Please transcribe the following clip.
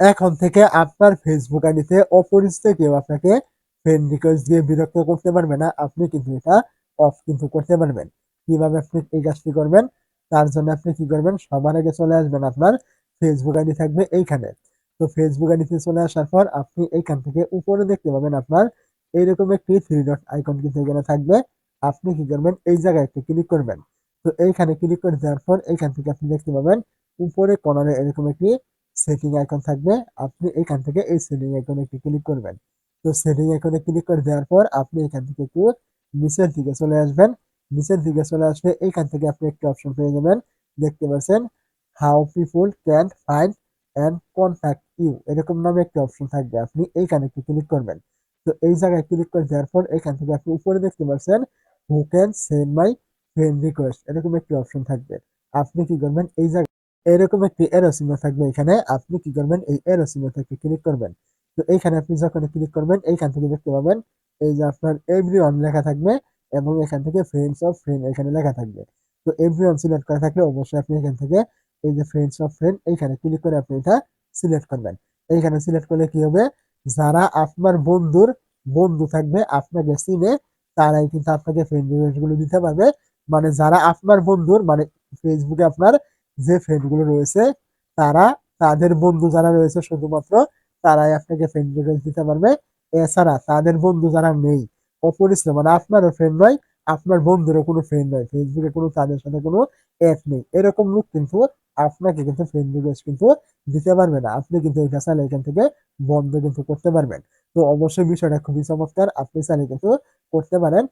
এখন থেকে আপনার ফেসবুক আইডিতে অপরিচিত কেউ আপনাকে ফ্রেন্ড রিকোয়েস্ট দিয়ে বিরক্ত করতে পারবে না, আপনি কিন্তু এটা অফ কিন্তু করতে পারবেন। কীভাবে আপনি এই কাজটি করবেন, তার জন্য আপনি কি করবেন, সবার আগে চলে আসবেন আপনার ফেসবুক আইডি থাকবে এইখানে। তো ফেসবুক আইডিতে চলে আসার পর আপনি এইখান থেকে উপরে দেখতে পাবেন আপনার এইরকম একটি থ্রি ডট আইকন কিন্তু এখানে থাকবে। আপনি কি করবেন, এই জায়গায় একটু ক্লিক করবেন। তো এইখানে ক্লিক করে দেওয়ার পর এইখান থেকে আপনি দেখতে পাবেন, উপরে কর্নারে এরকম একটি সেটিং আইকন থাকবে, আপনি এখান থেকে এই সেটিং আইকনে একটি ক্লিক করবেন। তো সেটিং আইকনে ক্লিক করে দেওয়ার পর আপনি এখান থেকে একটু নিচের দিকে চলে আসবেন। নিচের দিকে চলে আসবে এইখান থেকে আপনি একটি অপশন পেয়ে যাবেন। দেখতে পাচ্ছেন how people can find and contact you এরকম নামে একটি অপশন থাকবে। আপনি এইখানে একটু ক্লিক করবেন। তো এই জায়গায় ক্লিক করে দেওয়ার পর এখান থেকে আপনি উপরে দেখতে পাচ্ছেন who can send my friend request এরকম একটি অপশন থাকবে। আপনি কি করবেন, এই জায়গায় এরকম একটি এরো চিহ্ন থাকবে এখানে। আপনি কি করবেন? এই এরো চিহ্ন থেকে ক্লিক করবেন। তো এইখানে আপনি যখন ক্লিক করবেন, এইখান থেকে দেখতে পাবেন এই যে আপনার এভরি ওয়ান লেখা থাকবে এবং এখান থেকে ফ্রেন্ডস অফ ফ্রেন্ড এখানে লেখা থাকবে। তো এভরি ওয়ান সিলেক্ট করা থাকলে অবশ্যই আপনি এখান থেকে এই যে ফ্রেন্ডস অফ ফ্রেন্ড এইখানে ক্লিক করে আপনি এটা সিলেক্ট করবেন। এইখানে সিলেক্ট করলে কি হবে? যারা আপনার বন্ধুর বন্ধু থাকবে আপনাকে চিনে, তারাই কিন্তু আপনাকে ফ্রেন্ড রিকোয়েস্টগুলো দিতে পারবে। মানে যারা আপনার বন্ধুর মানে ফেসবুকে আপনার যে ফ্রেন্ডগুলো রয়েছে, তারা তাদের বন্ধু যারা রয়েছে শুধুমাত্র, তারাই আপনাকে ফ্রেন্ড রিকোয়েস্ট দিতে পারবে। এছাড়া তাদের বন্ধু যারা নেই, অপরিচিত মানে আপনারও ফ্রেন্ড নয়, আপনার বন্ধুরও কোনো ফ্রেন্ড নয়। ফেসবুকে কোনো, তাদের সাথে কোনো অ্যাপ নেই। এরকম লোক কিন্তু আপনাকে কিন্তু ফ্রেন্ড রিকোয়েস্ট কিন্তু দিতে পারবে না। আপনি কিন্তু এটা চাইলে এখান থেকে বন্ধ কিন্তু করতে পারবেন। তো অবশ্যই বিষয়টা খুবই চমৎকার। আপনি চাইলে কিন্তু করতে পারেন।